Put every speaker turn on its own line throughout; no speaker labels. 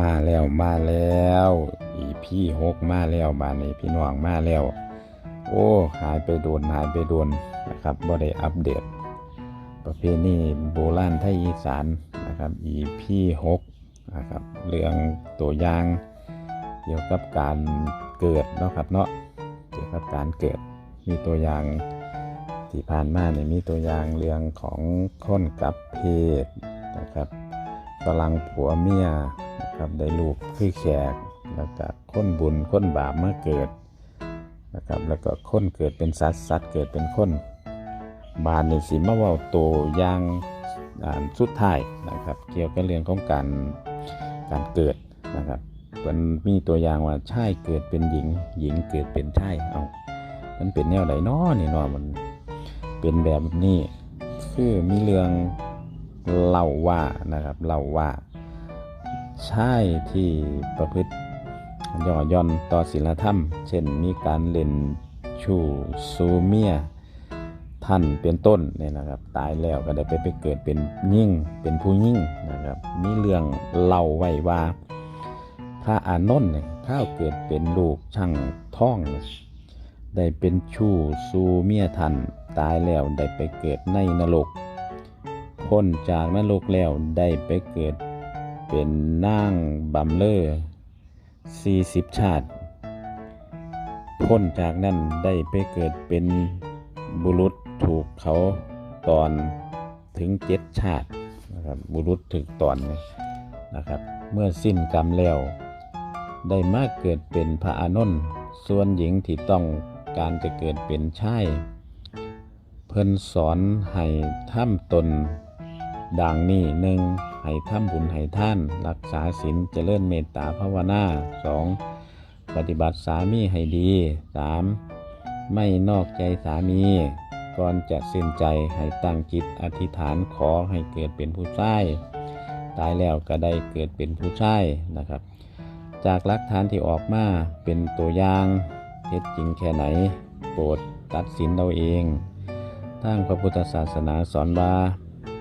มาแล้วมาแล้วอีพี่หกมาแล้วบานนี้พี่น้องมาแล้ว โอ้หายไปโดนหายไปโดนนะครับบ่ได้อัปเดต ประเพณีโบราณไทยอีสานนะครับอีพี่หกนะครับเรื่องตัวอย่างเกี่ยวกับการเกิดเนาะครับเนาะเกี่ยวกับการเกิดมีตัวอย่างที่ผ่านมาเนี่ยมีตัวอย่างเรื่องของคนกับเพศนะครับ ฝรั่งผัวเมียนะครับได้ลูกคือแขกแล้วก็คนบุญคนบาปมาเกิดนะครับแล้วก็คนเกิดเป็นสัตว์สัตว์เกิดเป็นคนบานนี่สิมาว่าโตอย่างอ่าสุดท้ายนะครับ เกี่ยวกับเรื่องของการการเกิดนะครับมันมีตัวอย่างว่าชายเกิดเป็นหญิง หญิงเกิดเป็นชายเอามันเป็นแนวไหนนาะนี่นาะมันเป็นแบบนี้คือมีเรื่อง เล่าว่านะครับเล่าว่าใชายที่ประพฤติย่อย่อนต่อศีลธรรม เช่นมีการเล่นชูซูเมียท่านเป็นต้นเนี่ยนะครับ ตายแล้วก็ได้ไปไปเกิดเป็นยิ่งเป็นผู้ยิ่งนะครับมีเรื่องเล่าไว้ว่า พระอานนท์เนี่ยข้าวเกิดเป็นลูกช่างท่อง ได้เป็นชู้ซูเมียทันตายแล้วได้ไปเกิดในนรก พ้นจากนรกแล้วได้ไปเกิด เป็นนางบำเลอสี่สิบชาติ พ้นจากนั้นได้ไปเกิดเป็นบุรุษถูกเขาตอนถึงเจ็ดชาตินะครับบุรุษถึกตอนนะครับ เมื่อสิ้นกรรมแล้ว ได้มาเกิดเป็นพระอานนท์ส่วนหญิงที่ต้องการจะเกิดเป็นชายเพิ่นสอนให้ทำตน ดังนี้หนึ่งให้ทำบุญให้ท่าน รักษาศีลเจริญเมตตาภาวนาสองปฏิบัติสามีให้ดี 3. ไม่นอกใจสามีก่อนจะสิ้นใจให้ตั้งจิตอธิษฐานขอให้เกิดเป็นผู้ชายตายแล้วก็ได้เกิดเป็นผู้ชายนะครับ จากหลักฐานที่ออกมาเป็นตัวอย่างเท็จจริงแค่ไหน โปรดตัดสินเราเองทางพระพุทธศาสนาสอนว่า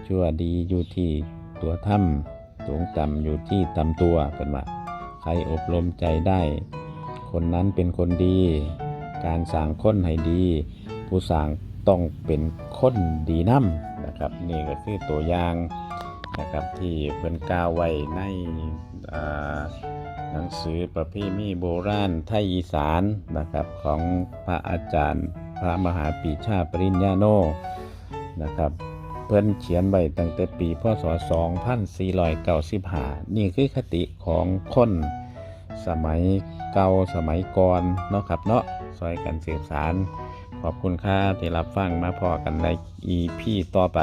ชั่วดีอยู่ที่ตัวถ้ำสูงต่ำอยู่ที่ตำตัวเป็นว่าใครอบรมใจได้ คนนั้นเป็นคนดี การสั่งคนให้ดี ผู้สั่งต้องเป็นคนดีน้ำนะครับ นี่ก็คือตัวอย่างนะครับที่เพิ่นกล่าวไว้ในหนังสือประเพณีโบราณไทยอีสานนะครับของพระอาจารย์ พระมหาปีชาปริญญาโนนะครับ เพิ่นเขียนไว้ตั้งแต่ปีพศ 2495 นี่คือคติของคนสมัยเก่าสมัยก่อนเนาะครับเนาะซอยกันสืบสาร ขอบคุณค่าที่รับฟังมาพอกันใน EP ต่อไป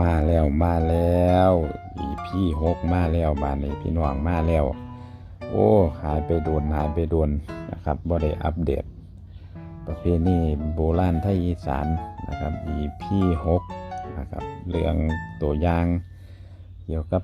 มาแล้วมาแล้ว EP หกมาแล้วบานนี้พี่น้องมาแล้ว โอ้ หายไปโดนหายไปโดนนะครับบ่ได้อัปเดต ประเพณีโบราณไทยอีสานนะครับ EP 6นะครับเรื่องตัวอย่างเกี่ยวกับ